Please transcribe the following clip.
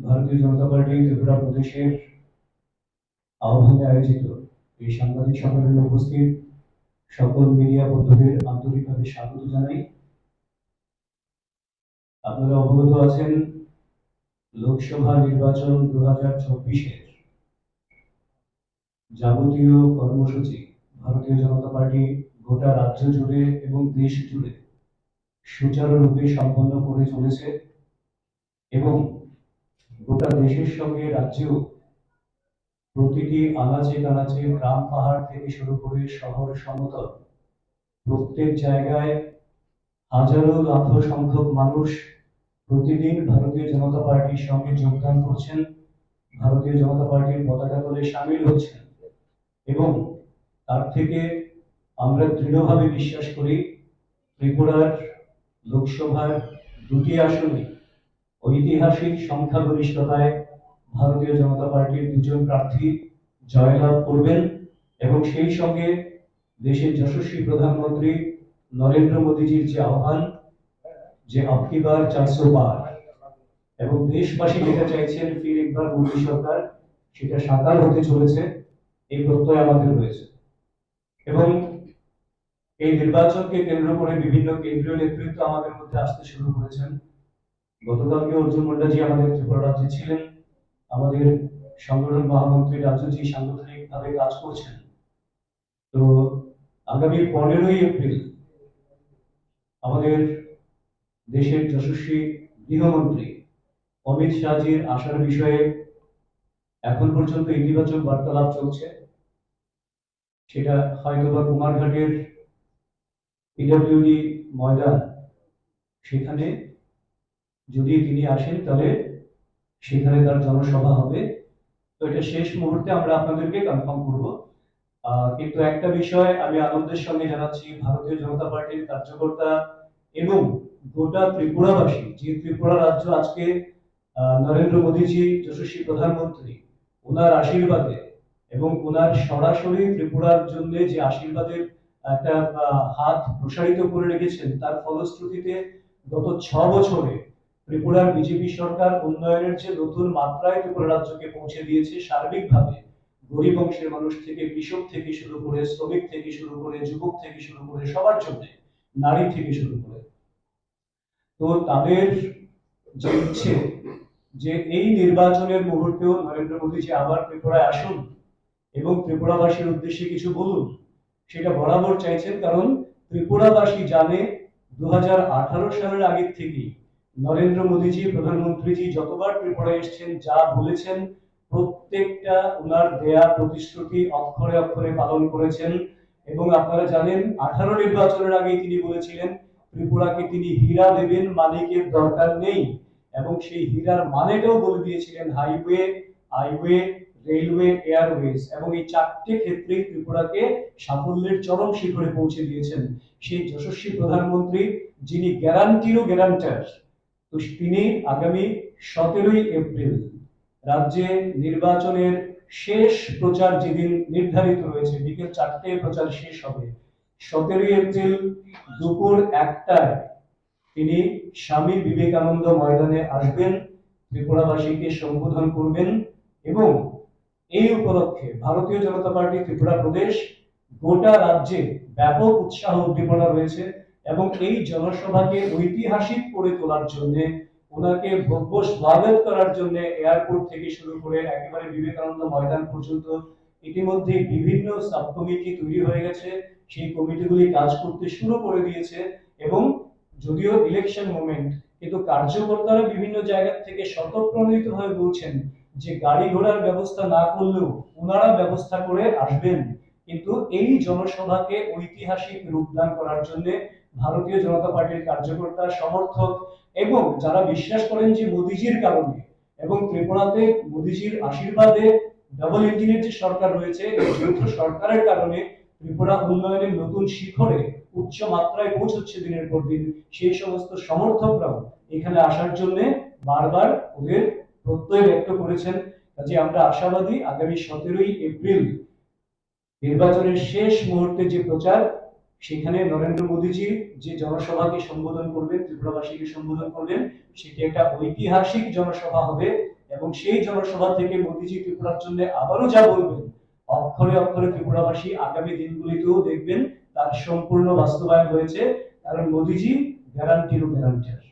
ভারতীয় জনতা পার্টি ত্রিপুরা প্রদেশের আহ্বানে আয়োজিত এই সাংবাদিক সম্মেলনে উপস্থিত সকল মিডিয়া বন্ধুদের আন্তরিকভাবে স্বাগত জানাই। আপনারা অবগত আছেন, লোকসভা নির্বাচন দু হাজার চব্বিশের যাবতীয় কর্মসূচি ভারতীয় জনতা পার্টি গোটা রাজ্য জুড়ে এবং দেশ জুড়ে সুচারুরূপে সম্পন্ন করে চলেছে এবং গোটা দেশের সঙ্গে রাজ্যেও প্রতিটি আনাচে কানাচে গ্রাম পাহাড় থেকে শুরু করে শহর সমতল। প্রত্যেক জায়গায় হাজারো লাখ সংখ্যক মানুষ প্রতিদিন ভারতীয় জনতা পার্টির সঙ্গে যোগদান করছেন, ভারতীয় জনতা পার্টির পতাকা তলে সামিল হচ্ছেন এবং তার থেকে আমরা দৃঢ়ভাবে বিশ্বাস করি, ত্রিপুরার লোকসভার দুটি আসনে ঐতিহাসিক সংখ্যাগরিষ্ঠতায় ভারতীয় জনতা পার্টির দুজন প্রার্থী জয়লাভ করবেন এবং সেই সঙ্গে দেশের যশস্বী প্রধানমন্ত্রী নরেন্দ্র মোদীজির যে আহ্বান, যে আপকি চারশো বার, এবং দেশবাসী যেটা চাইছেন ফির একবার মোদী সরকার, সেটা সাকার হতে চলেছে, এই প্রত্যয় আমাদের রয়েছে। এবং এই নির্বাচনকে কেন্দ্র করে বিভিন্ন কেন্দ্রীয় নেতৃত্ব আমাদের মধ্যে আসতে শুরু করেছেন। গতকালকে অর্জুন মুন্ডাজি আমাদের ত্রিপুরা রাজ্যে ছিলেন। আমাদের সংগঠন মহামন্ত্রী রাজ্যজি সাংগঠনিক ভাবে কাজ করছেন। তো আগামী পনেরোই এপ্রিল আমাদের দেশের যশস্বী গৃহমন্ত্রী অমিত শাহজির আসার বিষয়ে এখন পর্যন্ত ইতিবাচক বার্তালাপ চলছে। সেটা হয়তোবা কুমারঘাটের পিডব্লিউডি ময়দান, সেখানে যদি তিনি আসেন, তাহলে সেখানে তার জনসভা হবে। তো এটা শেষ মুহূর্তে আমরা আপনাদেরকে কনফার্ম করব। কিন্তু একটা বিষয় আমি আনন্দের সঙ্গে জানাচ্ছি, ভারতীয় জনতা পার্টির কার্যকর্তা এবং গোটা ত্রিপুরাবাসী, যে ত্রিপুরা রাজ্য আজকে নরেন্দ্র মোদীজি, যশস্বী প্রধানমন্ত্রী ওনার আশীর্বাদে এবং ওনার সরাসরি ত্রিপুরার জন্য যে আশীর্বাদের একটা হাত প্রসারিত করে রেখেছেন, তার ফলশ্রুতিতে গত ছ বছরে ত্রিপুরার বিজেপি সরকার উন্নয়নের যে নতুন মাত্রায় ত্রিপুরা রাজ্যকে পৌঁছে দিয়েছে সার্বিকভাবে। গরিব অংশের মানুষ থেকে কৃষক থেকে শুরু করে শ্রমিক থেকে শুরু করে যুবক থেকে শুরু করে সবার জন্য, নারী থেকে শুরু করে। তো তাদের যে ইচ্ছে যে এই নির্বাচনের মুহূর্তেও নরেন্দ্র মোদীজি আবার ত্রিপুরায় আসুন এবং ত্রিপুরাবাসীর উদ্দেশ্যে কিছু বলুন। সেটা বরাবর চাইছেন কারণ ত্রিপুরাবাসী জানে দু হাজার আঠারো সালের আগের থেকেই নরেন্দ্র মোদীজি, প্রধানমন্ত্রীজি যতবার ত্রিপুরা এসেছেন, যা বলেছেন, প্রত্যেকটা ওনার দেয়া প্রতিশ্রুতি অক্ষরে অক্ষরে পালন করেছেন। এবং আপনারা জানেন, আঠারো নির্বাচনের আগেই তিনি বলেছিলেন, ত্রিপুরাকে তিনি হীরা দেবেন মালিকের দরকার নেই। এবং সেই হীরার মানেটাও বলে দিয়েছিলেন, হাইওয়ে হাইওয়ে, রেলওয়ে, এয়ারওয়েজ। এবং এই চারটে ক্ষেত্রে ত্রিপুরাকে সাফল্যের চরম শিখরে পৌঁছে দিয়েছেন। সেই যশস্বী প্রধানমন্ত্রী, যিনি গ্যারান্টিরও গ্যারান্টার তো তিনি আগামী সতেরোই এপ্রিল রাজ্যে নির্বাচনের শেষ প্রচার যেদিন নির্ধারিত রয়েছে, বিকেল চারটে প্রচার শেষ হবে, সতেরোই এপ্রিল দুপুর একটায় তিনি স্বামী বিবেকানন্দ ময়দানে আসবেন, ত্রিপুরাবাসীকে সম্বোধন করবেন এবং এই উপলক্ষে ভারতীয় জনতা পার্টি ত্রিপুরা প্রদেশ গোটা রাজ্যে ব্যাপক উৎসাহ উদ্দীপনা রয়েছে। এবং এই জনসভাকে ঐতিহাসিক করে তোলার জন্য, ওনাকে ভব্য স্বাগত করার জন্য এয়ারপোর্ট থেকে শুরু করে একেবারে বিবেকানন্দ ময়দান পর্যন্ত ইতিমধ্যে বিভিন্ন সাব কমিটি তৈরি হয়ে গেছে। সেই কমিটিগুলি কাজ করতে শুরু করে দিয়েছে এবং যদিও ইলেকশন মোমেন্ট কিন্তু কার্যকর্তারা বিভিন্ন জায়গা থেকে স্বতঃপ্রণোদিত হয়ে বলছেন যে গাড়ি ঘোড়ার ব্যবস্থা না করলেও ওনারা ব্যবস্থা করে আসবেন। কিন্তু এই জনসভাকে ঐতিহাসিক রূপদান করার জন্য ভারতীয় জনতা পার্টির কার্যকর্তা, সমর্থক এবং যারা বিশ্বাস করেন যে মোদিজির কারণে এবং ত্রিপুরাতে মোদিজির আশীর্বাদে ডাবল ইঞ্জিনের যে সরকার রয়েছে যৌথ সরকারের কারণে ত্রিপুরা উন্নয়নের নতুন শিখরে উচ্চ মাত্রায় পৌঁছচ্ছে দিনের পর দিন। সেই সমস্ত সমর্থকরাও এখানে আসার জন্য বারবার ওদের প্রত্যয় ব্যক্ত করেছেন। কাজে আমরা আশাবাদী আগামী সতেরোই এপ্রিল নির্বাচনের শেষ মুহূর্তে যে প্রচার সেখানে নরেন্দ্র মোদীজি যে জনসভাকে সম্বোধন করবেন, ত্রিপুরাবাসীকে সম্বোধন করবেন, সেটি একটা ঐতিহাসিক জনসভা হবে এবং সেই জনসভা থেকে মোদীজি ত্রিপুরার জন্য আবারও যা বলবেন, অক্ষরে অক্ষরে ত্রিপুরাবাসী আগামী দিনগুলিতেও দেখবেন তার সম্পূর্ণ বাস্তবায়ন হয়েছে, কারণ মোদীজি গ্যারান্টিরও গ্যারান্টার